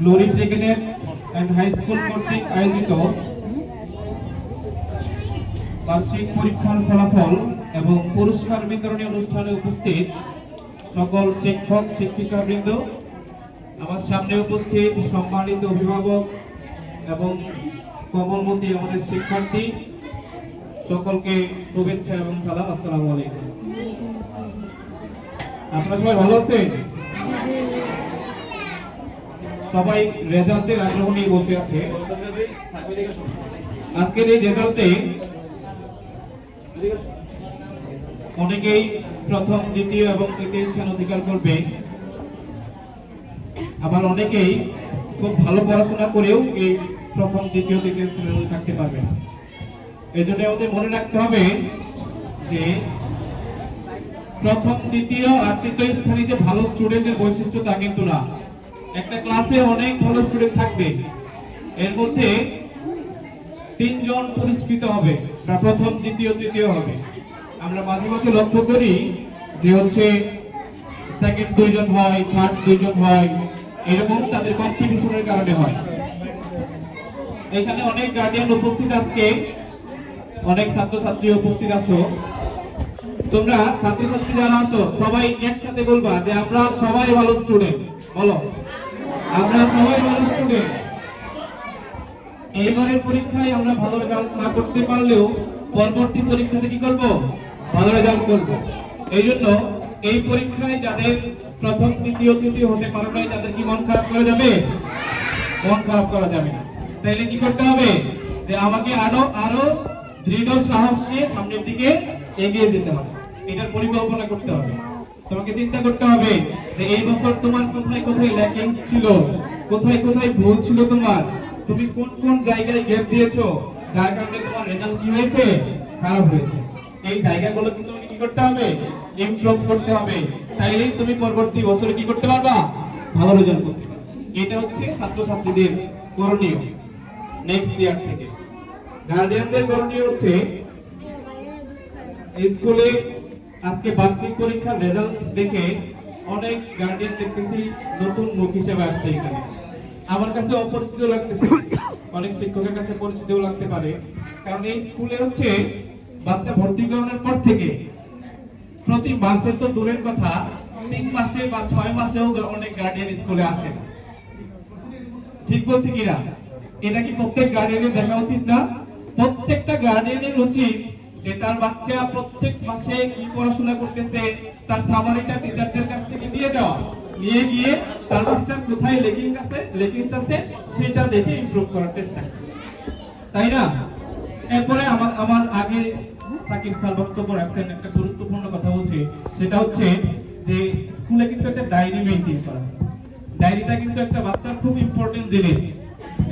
Glory ব্রিগেডের and high school কর্তৃক আয়োজিত বার্ষিক পরীক্ষার ফলাফল এবং পুরস্কার বিতরণী অনুষ্ঠানে উপস্থিত সকল শিক্ষক শিক্ষিকা বৃন্দ আমার সামনে উপস্থিত সম্মানিত অভিভাবক এবং কমলমতি আমাদের শিক্ষার্থী, সকলকে শুভেচ্ছা এবং সালাম, আসসালামু আলাইকুম। আপনারা সবাই ভালো আছেন? সবাই রেজাল্টের আগ্রহ নিয়ে বসে আছে। আজকের এই রেজাল্টে অনেকেই প্রথম, দ্বিতীয় এবং তৃতীয় স্থান অধিকার করবে। আবার অনেকেই খুব ভালো পড়াশোনা করেও এই প্রথম, দ্বিতীয়, তৃতীয় স্থানে থাকতে পারবে না। এই জন্য আমাদের মনে রাখতে হবে যে প্রথম, দ্বিতীয় আর তৃতীয় স্থানে যে ভালো স্টুডেন্টের বৈশিষ্ট্য তা কিন্তু না। একটা ক্লাসে অনেক ভালো স্টুডেন্ট থাকবে। এর মধ্যে তিনজন পুরস্কৃত হবে প্রথম, দ্বিতীয়, তৃতীয় হবে। আমরা মাঝে মাঝে লক্ষ্য করি যে হচ্ছে সেকেন্ড দুইজন হয় থার্ড দুইজন হয়, এরকম তাদের কম্পিটিশনের কারণে হয়। এখানে অনেক গার্ডিয়ান উপস্থিত আজকে, অনেক ছাত্রছাত্রী উপস্থিত আছো। তোমরা ছাত্রছাত্রী যারা আছো, সবাই একসাথে বলবা যে আমরা সবাই ভালো স্টুডেন্ট বলো। আমরা সবাই ভালো স্টুডেন্ট এইবারের পরীক্ষায় আমরা ভালো রেজাল্ট না করতে পারলেও পরবর্তী পরীক্ষাতে কি করব? ভালো রেজাল্ট করব। এই জন্য এই পরীক্ষায় যাদের প্রথম, দ্বিতীয়, তৃতীয় হতে পারে নাই, তাদের কি মন খারাপ করা যাবে? মন খারাপ করা যাবে না। তাইলে কি করতে হবে? যে আমাকে আরও আরও দৃঢ় সাহস নিয়ে সামনের দিকে এগিয়ে যেতে হবে। এটার পরিকল্পনা করতে হবে। তোমাকে চিন্তা করতে হবে যে এই বছর তোমার কোথায় কোথায় ল্যাকিংস ছিল? কোথায় কোথায় ভুল ছিল তোমার? তুমি কোন কোন জায়গায় গ্যাপ দিয়েছ? যার কারণে তোমার রেজাল্ট কি হয়েছে? খারাপ হয়েছে। এই জায়গাগুলো কিন্তু কি করতে হবে? ইমপ্রুভ করতে হবে। তাইলেই তুমি পরবর্তী বছরে কি করতে পারবা? ভালো রেজাল্ট করতে পারবে। এটা হচ্ছে ছাত্রছাত্রীদের করণীয় নেক্সট ইয়ার থেকে। গার্ডিয়ানদের করণীয় হচ্ছে স্কুলে আজকে বার্ষিক পরীক্ষার রেজাল্ট দেখে অনেক গার্ডিয়ান দেখতেছি, নতুন মুখ হিসেবে আসছে এখানে। আমার কাছে অপরিচিত লাগতেছে। অনেক শিক্ষকের কাছে পরিচিতও লাগতে পারে। কারণ এই স্কুলে হচ্ছে বাচ্চা ভর্তিকরণের পর থেকে প্রতি মাসে তো দূরের কথা, তিন মাসে বা ছয় মাসেও অনেক গার্ডিয়ান স্কুলে আসে। ঠিক বলছি কিনা? এটা কি প্রত্যেক গার্ডিয়ানের দেখা উচিত না? প্রত্যেকটা গার্ডিয়ানের উচিত যে তার বাচ্চা প্রত্যেক মাসে কি পড়াশোনা করতেছে, তার সামারিটা টিচারদের কাছ থেকে নিয়ে যাওয়া নিয়ে গিয়ে তার বাচ্চার কোথায় লেকিং আছে লেকিং আছে, সেটা দেখে ইমপ্রুভ করার চেষ্টা তাই না? এরপরে আমার আমার আগে সাকিব স্যার বক্তব্য রাখছেন, একটা গুরুত্বপূর্ণ কথা বলছে সেটা হচ্ছে যে স্কুলে কিন্তু একটা ডায়েরি মেনটেন করা। ডায়েরিটা কিন্তু একটা বাচ্চার খুব ইম্পর্টেন্ট জিনিস।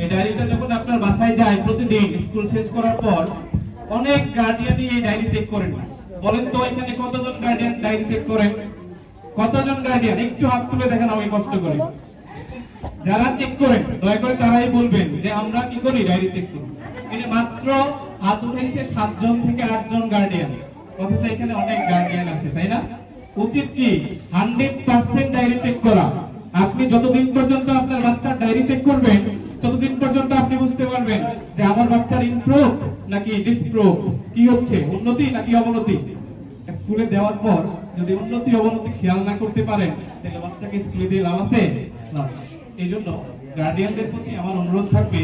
এই ডায়েরিটা যখন আপনার বাসায় যায় প্রতিদিন, স্কুল শেষ করার পর অনেক গার্ডিয়ানই এই ডায়েরি চেক করেন। বলেন তো এখানে কতজন গার্ডিয়ান ডায়েরি চেক করেন? কতজন গার্ডিয়ান একটু হাত তুলে দেখেন আমি কষ্ট করি। যারা চেক করেন, দয়া করে তারাই বলবেন যে আমরা কি করি ডায়েরি চেক করি এখানে মাত্র হাত উঠেছে সাতজন থেকে আটজন গার্ডিয়ান অথচ এখানে অনেক গার্ডিয়ান আছে, তাই না? উচিত কি হান্ড্রেড পার্সেন্ট ডায়েরি চেক করা? আপনি যতদিন পর্যন্ত আপনার বাচ্চার ডায়েরি চেক করবেন ততদিন পর্যন্ত আপনি বুঝতে পারবেন যে আমার বাচ্চার ইমপ্রুভ নাকি ডিসপ্রুভ কি হচ্ছে? উন্নতি নাকি অবনতি? স্কুলে দেওয়ার পর যদি উন্নতি অবনতি খেয়াল না করতে পারেন, তাহলে বাচ্চাকে স্কুলে দিয়ে লাভ আছে? না। এই জন্য গার্ডিয়ানদের প্রতি আমার অনুরোধ থাকবে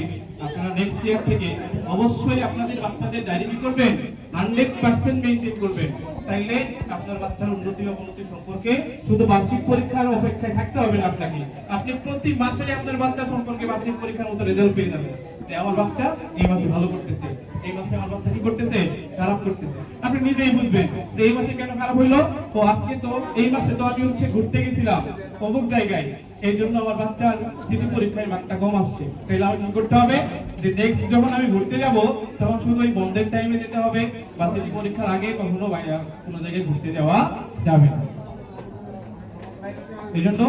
আপনারা নেক্সট ইয়ার থেকে অবশ্যই আপনাদের বাচ্চাদের ডায়েরি করবেন হান্ড্রেড পার্সেন্ট মেনটেন করবেন। তাইলে আপনার বাচ্চার উন্নতি অবনতি সম্পর্কে শুধু বার্ষিক পরীক্ষার অপেক্ষায় থাকতে হবে না আপনাকে। আপনি প্রতি মাসে আপনার বাচ্চা সম্পর্কে বার্ষিক পরীক্ষার মতো রেজাল্ট পেয়ে যাবেন। যে আমার বাচ্চা এই মাসে ভালো করতেছে, এই মাসে আমার বাচ্চা কি করতেছে? খারাপ করতেছে। আপনি নিজেই বুঝবেন যে এই মাসে কেন খারাপ হইল? ও আজকে তো এই মাসে তো আমি হচ্ছে ঘুরতে গেছিলাম অমুক জায়গায়। এই জন্য আমার বাচ্চার সিটি পরীক্ষায় মার্কটা কম আসছে। তাহলে আমি কি করতে হবে? যে নেক্সট যখন আমি ঘুরতে যাব, তখন শুধু ওই বন্ধের টাইমে যেতে হবে, বা সিটি পরীক্ষার আগে কখনো বাইরে কোনো জায়গায় ঘুরতে যাওয়া যাবে না। এই জন্য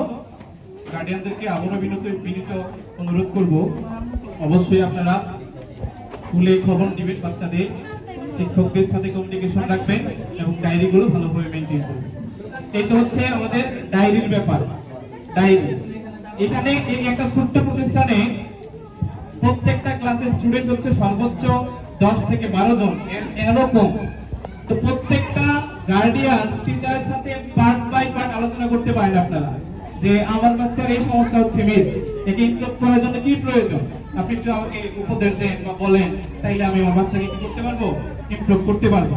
গার্ডিয়ানদেরকে আবারও বিনীত বিনীত অনুরোধ করব, অবশ্যই আপনারা স্কুলে খবর দিবেন বাচ্চাদের, শিক্ষকদের সাথে কমিউনিকেশন রাখবেন এবং ডায়েরিগুলো ভালোভাবে মেনটেন করবেন। এই তো হচ্ছে আমাদের ডায়েরির ব্যাপার। এখানে এই একটা ছোট্ট প্রতিষ্ঠানে প্রত্যেকটা ক্লাসের স্টুডেন্ট হচ্ছে সর্বোচ্চ দশ থেকে বারো জন। এরকম। তো প্রত্যেকটা গার্ডিয়ান টিচারের সাথে পার্ট বাই পার্ট আলোচনা করতে পারেন আপনারা। যে আমার বাচ্চার এই সমস্যা হচ্ছে মিস একে ইমপ্রুভ করার জন্য কি প্রয়োজন? আপনি একটু আমাকে উপদেশ দেন বা বলেন, তাইলে আমি আমার বাচ্চাকে কি করতে পারব? ইমপ্রুভ করতে পারব।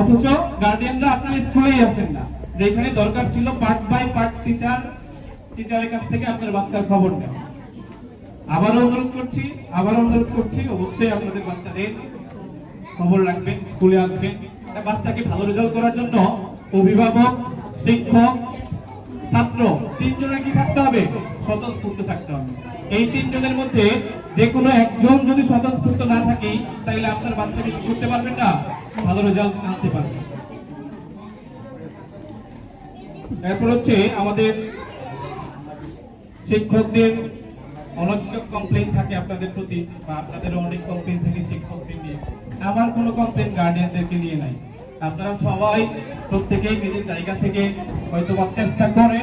অথচ গার্ডিয়ানরা আপনার স্কুলেই আছেন না। যেখানে দরকার ছিল পার্ট বাই পার্ট টিচার টিচারের কাছ থেকে আপনার বাচ্চার খবর নেওয়া। আবারও অনুরোধ করছি, আবারও অনুরোধ করছি, অবশ্যই আপনাদের বাচ্চাদের খবর রাখবেন, স্কুলে আসবেন। বাচ্চাকে ভালো রেজাল্ট করার জন্য অভিভাবক, শিক্ষক, ছাত্র, তিনজনের কি থাকতে হবে? স্বতঃস্ফূর্ত থাকতে হবে। এই তিনজনের মধ্যে যে কোনো একজন যদি স্বতঃস্ফূর্ত না থাকে তাহলে আপনার বাচ্চাকে কি করতে পারবেন না? ভালো রেজাল্ট আনতে পারবেন। এরপর হচ্ছে আমাদের শিক্ষকদের অনেক কমপ্লেন থাকে আপনাদের প্রতি বা আপনাদের অনেক কমপ্লেইন থাকে শিক্ষকদের নিয়ে। আমার কোনো কমপ্লেইন গার্ডিয়ানদেরকে নিয়ে নাই। আপনারা সবাই প্রত্যেকেই নিজের জায়গা থেকে হয়তো বা চেষ্টা করে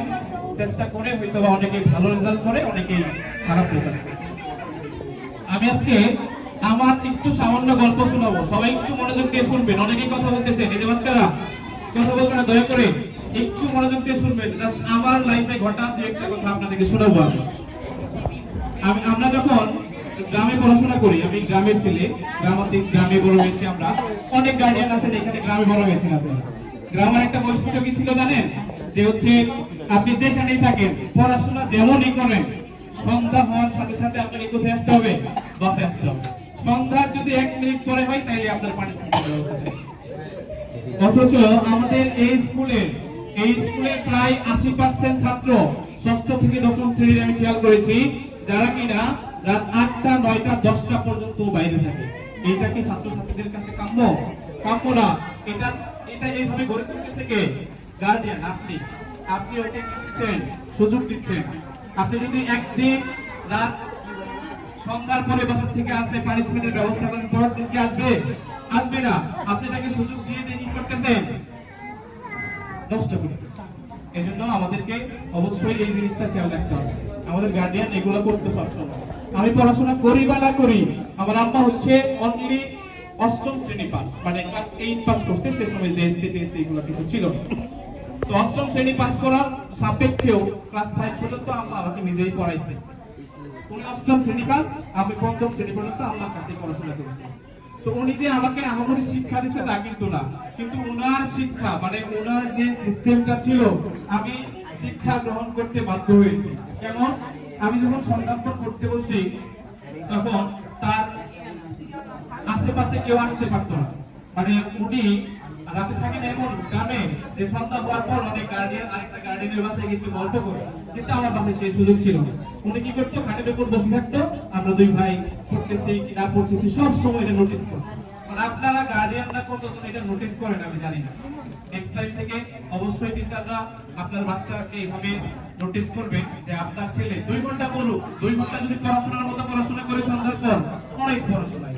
চেষ্টা করে হয়তো বা অনেকে ভালো রেজাল্ট করে অনেকেই খারাপ রেজাল্ট করে। আমি আজকে আমার একটু সামান্য গল্প শোনাবো। সবাই একটু মনোযোগ দিয়ে শুনবেন। অনেকেই কথা বলতেছে নিজে বাচ্চারা, কথা বলবেন না, দয়া করে। একটু মনোযোগ দিয়ে শুনবেন। জাস্ট আমার লাইফে ঘটা যে একটা কথা আপনাদেরকে শোনাবো আমি। আমি আমরা যখন গ্রামে পড়াশোনা করি, আমি গ্রামের ছেলে, গ্রামাতে গ্রামে বড় হয়েছি আমরা। অনেক গার্ডিয়ান আছেন এখানে, গ্রামে বড় হয়েছেন আপনারা গ্রামের একটা বৈশিষ্ট্য কি ছিল জানেন? যে হচ্ছে আপনি যেখানেই থাকেন, পড়াশোনা যেমনই করেন, সন্ধ্যা হওয়ার সাথে সাথে আপনাকে কোথায় আসতে হবে? বাসে আসতে হবে। সন্ধ্যার যদি এক মিনিট পরে হয় তাহলে আপনার পানিশমেন্ট অথচ আমাদের এই স্কুলের এই স্কুলের প্রায় আশি পার্সেন্ট ছাত্র ষষ্ঠ থেকে দশম শ্রেণির আমি খেয়াল করেছি, যারা কিনা রাত আটটা, নয়টা, দশটা পর্যন্ত বাইরে থাকে। এটা কি ছাত্রছাত্রীদের কাছে কাম্য? কাম্য না। এটা এটা এইভাবে গড়ে তুলতে থেকে গার্ডিয়ান আপনি আপনি ওকে দিচ্ছেন? সুযোগ দিচ্ছেন। আপনি যদি একদিন রাত সন্ধ্যার পরে বাসা থেকে আসে পানিশমেন্টের ব্যবস্থা করেন, পরের দিনকে আসবে? আসবে না। আপনি তাকে সুযোগ দিয়ে দিয়ে করতেছেন। নষ্ট করে এই জন্য আমাদেরকে অবশ্যই এই জিনিসটা খেয়াল রাখতে হবে। আমাদের গার্ডিয়ান এগুলো করতে সবসময় আমি পড়াশোনা করি বা না করি, আমার আম্মা হচ্ছে অনলি অষ্টম শ্রেণি পাস মানে ক্লাস এইট পাস করতে সে সময় যে এসসি টেসসি এগুলো কিছু ছিল তো অষ্টম শ্রেণি পাস করার সাপেক্ষেও ক্লাস ফাইভ পর্যন্ত আম্মা আমাকে নিজেই পড়াইছে। অষ্টম শ্রেণি পাস আমি পঞ্চম শ্রেণি পর্যন্ত আমার কাছে পড়াশোনা করেছি। তো উনি যে আমাকে আমাদের শিক্ষা দিচ্ছে তা কিন্তু না। কিন্তু উনার শিক্ষা মানে উনার যে সিস্টেমটা ছিল, আমি শিক্ষা গ্রহণ করতে বাধ্য হয়েছি। কেমন? আমি যখন সন্ধান করতে বসি, তখন তার আশেপাশে কেউ আসতে পারতো না। মানে উনি রাতে থাকেন এমন গ্রামে যে সন্ধ্যা হওয়ার পর অনেক আরেকটা বাসায় কিন্তু গল্প করে। কিন্তু আমার সেই সুযোগ ছিল না। উনি কি করতো? খাটের উপর বসে থাকতো। আমরা দুই ভাই পড়তেছি কি না পড়তেছি, সব সময় এটা নোটিস করতো আপনারা গার্ডিয়ানরা এটা নোটিস করেন আমি জানি না। নেক্সট টাইম থেকে অবশ্যই টিচাররা আপনার বাচ্চাকে এইভাবে নোটিস করবেন যে আপনার ছেলে দুই ঘণ্টা পড়ুক। দুই ঘণ্টা যদি পড়াশোনার মতো পড়াশোনা করে সন্ধ্যার পর অনেক পড়াশোনা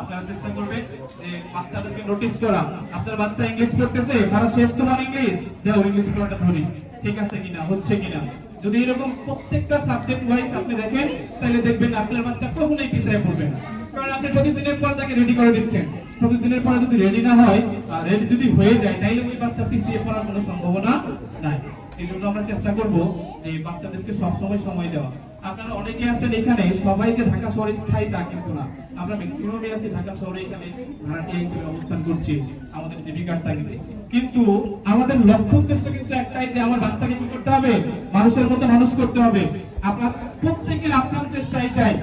আপনারা চেষ্টা করবেন যে বাচ্চাদেরকে নোটিস করা। আপনার বাচ্চা ইংলিশ পড়তেছে, তারা শেষ তোমার ইংলিশ ইংলিশ পড়াটা ধরি। ঠিক আছে কিনা, হচ্ছে কিনা? যদি এরকম প্রত্যেকটা সাবজেক্ট ওয়াইজ আপনি দেখেন, তাহলে দেখবেন আপনার বাচ্চা কখনোই পড়বে কারণ আপনি প্রতিদিনের পর তাকে রেডি করে দিচ্ছেন। প্রতিদিনের পরে যদি রেডি না হয়, আর রেডি যদি হয়ে যায়, তাইলে ওই বাচ্চা পিছিয়ে পড়ার কোনো সম্ভাবনা নাই। এই জন্য আমরা চেষ্টা করব যে বাচ্চাদেরকে সবসময় সময় দেওয়া। আপনারা অনেকে আছেন এখানে সবাই যে ঢাকা শহরে স্থায়ী তা কিন্তু না। আমরা ম্যাক্সিমামই আছি ঢাকা শহরে এখানে ভাড়াটিয়া হিসেবে অবস্থান করছি আমাদের জীবিকার তাগিদে কিন্তু আমাদের লক্ষ্য উদ্দেশ্য কিন্তু একটাই যে আমার বাচ্চাকে কি করতে হবে? মানুষের মতো মানুষ করতে হবে। আপনার প্রত্যেকের আপনার চেষ্টা এটাই।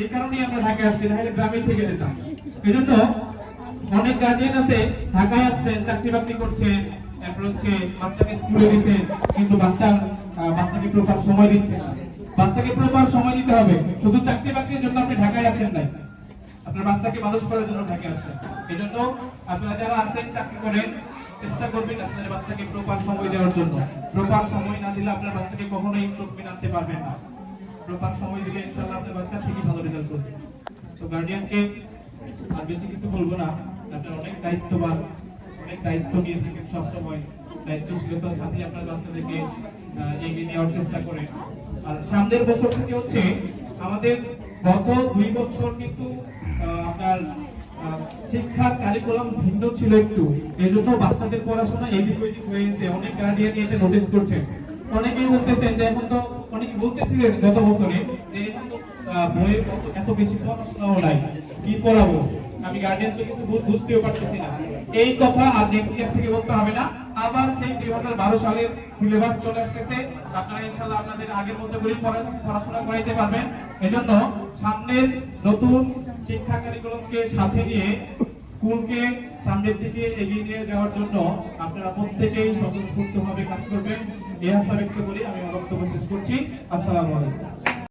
এই কারণেই আমরা ঢাকায় আসছি নাহলে গ্রামে থেকে যেতাম। এই জন্য অনেক গার্ডিয়ান আছে ঢাকায় আসছেন চাকরি বাকরি করছেন তারপর হচ্ছে বাচ্চাকে স্কুলে দিচ্ছেন কিন্তু বাচ্চার আহ, বাচ্চাকে প্রপার সময় দিচ্ছে না। বাচ্চাকে প্রপার সময় দিতে হবে। শুধু চাকরি বাকরির জন্য আপনি ঢাকায় আসেন নাই। আপনার বাচ্চাকে মানুষ করার জন্য ঢাকায় আসছেন এই জন্য আপনারা যারা আসেন চাকরি করেন, চেষ্টা করবেন আপনার বাচ্চাকে প্রপার সময় দেওয়ার জন্য। প্রপার সময় না দিলে আপনার বাচ্চাকে কখনোই ইমপ্রুভমেন্ট আনতে পারবেন না। প্রপার সময় দিলে ইনশাআল্লাহ আপনার বাচ্চা ঠিকই ভালো রেজাল্ট করবে। তো গার্ডিয়ানকে আর বেশি কিছু বলব না। আপনার অনেক দায়িত্ববান, অনেক দায়িত্ব নিয়ে থাকেন সবসময়। দায়িত্বশীলতার সাথে আপনার বাচ্চাদেরকে এগিয়ে নেওয়ার চেষ্টা করেন। সামনের বছর থেকে হচ্ছে আমাদের গত দুই বছর কিন্তু আপনার আহ, শিক্ষার কারিকুলাম ভিন্ন ছিল একটু। এই জন্য বাচ্চাদের পড়াশোনা এদিক ওইদিক হয়েছে অনেক গার্ডিয়ান এটা নোটিস করছেন। অনেকেই বলতেছেন যে এখন তো অনেকে বলতেছিলেন গত বছরে যে এখন তো আহ, বইয়ের এত বেশি পড়াশোনাও নাই। কি পড়াবো? আমি গার্ডিয়ান তো কিছু বুঝতেও পারতেছি না। এই কথা আর নেক্সট ইয়ার থেকে বলতে হবে না। আবার সেই দুই হাজার বারো সালের সিলেবাস চলে আসতেছে। আপনারা ইনশাল্লাহ আপনাদের আগের করে পড়া- পড়াশোনা করাইতে পারবেন। এজন্য সামনের নতুন শিক্ষা কারিকুলামকে সাথে নিয়ে স্কুলকে সামনের দিকে এগিয়ে নিয়ে যাওয়ার জন্য আপনারা প্রত্যেকেই স্বতঃস্ফূর্তভাবে কাজ করবেন। এই আশা ব্যক্ত করে আমি আমার বক্তব্য শেষ করছি। আসসালামু আলাইকুম।